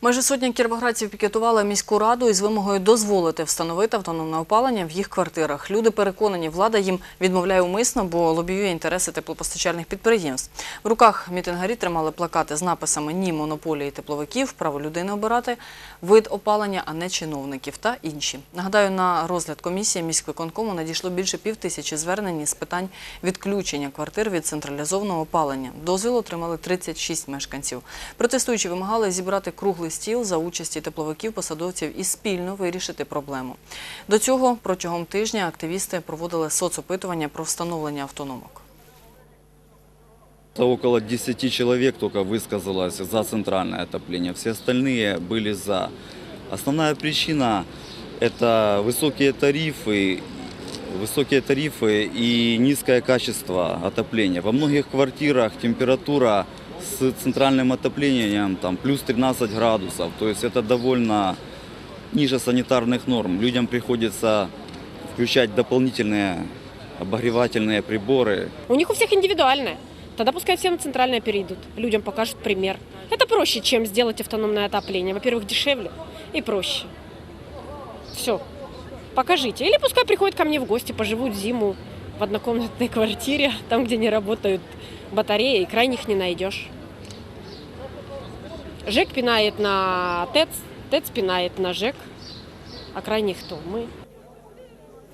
Майже сотня кіровоградців пікетували міську раду із вимогою дозволити встановити автономне опалення в їх квартирах. Люди переконані, влада їм відмовляє умисно, бо лобіює інтереси теплопостачальних підприємств. В руках мітингарі тримали плакати з написами Ні монополії тепловиків, право людини обирати, вид опалення, а не чиновників та інші. Нагадаю, на розгляд комісії міськвиконкому надійшло більше пів тисячі звернень з питань відключення квартир від централізованого опалення. Дозвіл отримали 36 мешканців. Протестуючі вимагали зібрати круглий стіл за участі тепловиків, посадовців і спільно вирішити проблему. До цього протягом тижня активісти проводили соцопитування про встановлення автономок. Это около 10 человек только высказалось за центральное отопление. Все остальные были за. Основная причина – это высокие тарифы, высокие тарифы и низкое качество отопления. Во многих квартирах температура с центральным отоплением там, плюс 13 градусов. То есть это довольно ниже санитарных норм. Людям приходится включать дополнительные обогревательные приборы. У них у всех индивидуальное. Тогда пускай все на центральное перейдут. Людям покажут пример. Это проще, чем сделать автономное отопление. Во-первых, дешевле и проще. Все. Покажите. Или пускай приходят ко мне в гости, поживут зиму в однокомнатной квартире, там, где не работают батареи, и крайних не найдешь. ЖЭК пинает на ТЭЦ, ТЭЦ пинает на ЖЭК, а крайних кто? Мы.